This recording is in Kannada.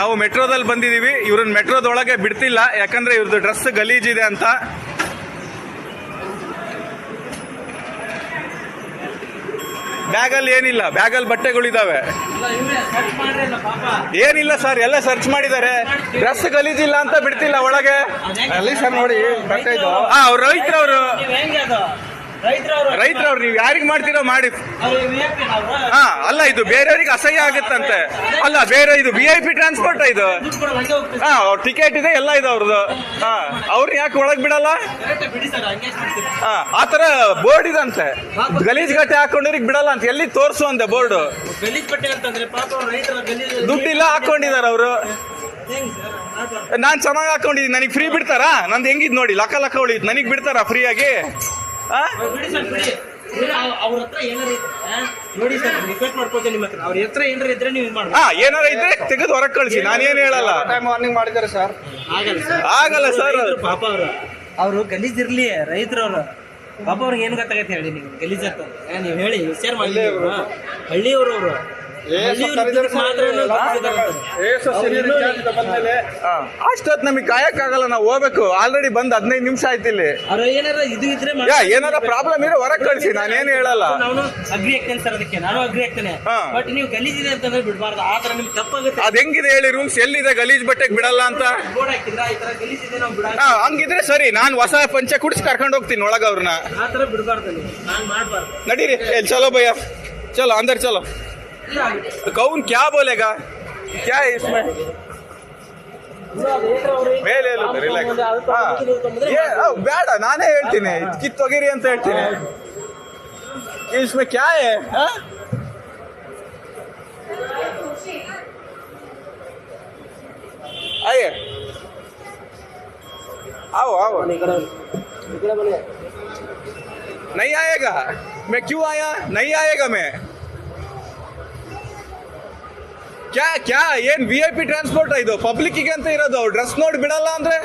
ನಾವು ಮೆಟ್ರೋದಲ್ಲಿ ಬಂದಿದೀವಿ ಇವ್ರನ್ನ ಮೆಟ್ರೋದೊಳಗೆ ಬಿಡ್ತಿಲ್ಲ. ಯಾಕಂದ್ರೆ ಇವ್ರದ್ದು ಡ್ರೆಸ್ ಗಲೀಜಿದೆ ಅಂತ. ಬ್ಯಾಗಲ್ಲಿ ಏನಿಲ್ಲ. ಬ್ಯಾಗಲ್ಲಿ ಬಟ್ಟೆಗಳಿದಾವೆ. ಏನಿಲ್ಲ ಸರ್. ಎಲ್ಲ ಸರ್ಚ್ ಮಾಡಿದ್ದಾರೆ. ಡ್ರೆಸ್ ಗಲೀಜಿಲ್ಲ ಅಂತ ಬಿಡ್ತಿಲ್ಲ ಒಳಗೆ. ಅಲ್ಲಿ ಸರ್ ನೋಡಿ ಅವ್ರು ರೈತರವ್ರು. ರೈತರವರು ರೈತರವ್ರು ನೀವು ಯಾರಿಗ್ ಮಾಡ್ತೀರೋ ಮಾಡಿ. ಹಾ ಅಲ್ಲ, ಇದು ಬೇರೆಯವರಿಗೆ ಅಸಹ್ಯ ಆಗುತ್ತಂತೆ. ಅಲ್ಲ, ಬೇರೆ ಇದು ವಿ ಐ ಪಿ ಟ್ರಾನ್ಸ್ಪೋರ್ಟ್ ಇದು? ಹಾ ಟಿಕೆಟ್ ಇದೆ, ಎಲ್ಲ ಇದೆ ಅವ್ರದ್ದು ಹಾ ಅವ್ರನ್ನ ಯಾಕೆ ಒಳಗ್ ಬಿಡಲ್ಲ? ಬಿಡಿ ಆ ಆತರ ಬೋರ್ಡ್ ಇದಂತೆ. ಗಲೀಜ್ ಗಟ್ಟೆ ಹಾಕೊಂಡಿರಿಗೆ ಬಿಡಲ್ಲ ಅಂತ ಎಲ್ಲಿ ತೋರಿಸು ಅಂತೆ ಬೋರ್ಡ್. ದುಡ್ಡಿಲ್ಲ ಹಾಕೊಂಡಿದಾರ ಅವರು. ನಾನು ನಾನ್ ಚೆನ್ನಾಗಿ ಹಾಕೊಂಡಿದ್ದೀನಿ, ನನಗೆ ಫ್ರೀ ಬಿಡ್ತಾರಾ? ನಂದು ಹೆಂಗಿದ್ ನೋಡಿ ಲಕ್ಕ ಲಕ್ಕ ಉಳಿದ್ ನನಗೆ ಬಿಡ್ತಾರಾ ಫ್ರೀ ಆಗಿ? ಹಾ ಅವ್ರ ಹತ್ರ ಏನಾರ ನೋಡಿ ಸರ್ ರಿಕ್ವೆಸ್ಟ್ ಮಾಡ್ಕೊತೀನಿ ನಿಮ್ಮ ಹತ್ರ. ಅವ್ರ ಹತ್ರ ಏನಾರ ಇದ್ರೆ ನೀವು ಮಾಡಿ ಹಾ ಏನಾರ ಇದ್ರೆ ತೆಗೆದು ಹೊರಗೆ ಕಳಿಸಿ. ನಾನೇನು ಹೇಳಲ್ಲ. ಟೈಮ್ ವಾರ್ನಿಂಗ್ ಮಾಡಿದ್ದಾರೆ ಸರ್ ಆಗಲ್ಲ ಸರ್. ಆಗಲ್ಲ ಸರ್ ಪಾಪ ಅವರು. ಅವರು ಗಲೀಜಿರ್ಲಿ ರೈತರು ಅವರು. ಪಾಪ ಅವ್ರಿಗೆ ಏನು ಗೊತ್ತಾಗತ್ತೆ ಹೇಳಿ ನೀವು ಗಲೀಜ್ ಅಂತ ಏ, ನೀವು ಹೇಳಿ ವಿಚಾರ ಮಾಡಿ. ಹಳ್ಳಿಯವರು ಅವರು. ಅಷ್ಟೊತ್ತು ನಮಗೆ ಕಾಯಕ್ಕಾಗಲ್ಲ ನಾವು ಹೋಗ್ಬೇಕು. ಆಲ್ರೆಡಿ ಬಂದ್ ಹದಿನೈದು ನಿಮಿಷ ಆಯ್ತು ಇಲ್ಲಿ. ಏನಾರ ಇದ್ರೆ ಪ್ರಾಬ್ಲಮ್ ಇರೋ ಹೊರಗೆ ಕಳಿಸಿ. ನಾನೇನು ಹೇಳಲ್ಲ. ನಾನು ಅಗ್ರಿ ಆಗ್ತೇನೆ ಸರ್ ಅದಕ್ಕೆ. ನಾನು ಅಗ್ರಿ ಆಗ್ತೇನೆ. ಬಟ್ ನೀವು ಗಲೀಜಿದೆ ಅಂತಂದ್ರೆ ಬಿಡಬಾರ್ದು. ಆ ತರ ನಿಮ್ಗೆ ತಪ್ಪಾಗುತ್ತೆ. ಅದ್ ಹೆಂಗಿದೆ ಹೇಳಿ ರೂಮ್ಸ್? ಎಲ್ಲಿದೆ ಗಲೀಜ್ ಬಟ್ಟೆಗೆ ಬಿಡಲ್ಲ ಅಂತ? ಹಂಗಿದ್ರೆ ಸರಿ. ನಾನು ಹೊಸ ಪಂಚೆ ಕುಡಿಸಿ ಕರ್ಕೊಂಡು ಹೋಗ್ತೀನಿ ಒಳಗ ಅವ್ರನ್ನ ಆತರ ನಡೀರಿ. ಚಲೋ ಭಯ್ಯ. ಚಲೋ ಅಂದ್ರೆ ಚಲೋ. ಕೌನ್ ಕ್ಯಾ ಬೋಲೆಗಾ ಕ್ಯಾ है इसमें ಮೇಲೆ ಹೇಳು, relax. ಹಾ. ಏ, ಅವ್ ಬೇಡ ನಾನೇ ಹೇಳ್ತೀನಿ ಕಿತ್ತೊಗಿರಿ ಅಂತ ಹೇಳ್ತೀನಿ इसमें क्या है हाँ? आइए आओ आओ नहीं आएगा मैं क्यों आया नहीं आएगा मैं ಕ್ಯಾ ಕ್ಯಾ, ಏನ್ ವಿ ಐ ಪಿ ಟ್ರಾನ್ಸ್ಪೋರ್ಟ್ ಇದು? ಪಬ್ಲಿಕ್ಕಿಗೆ ಅಂತ ಇರೋದು ಡ್ರೆಸ್ ನೋಡಿ ಬಿಡಲ್ಲ ಅಂದ್ರೆ?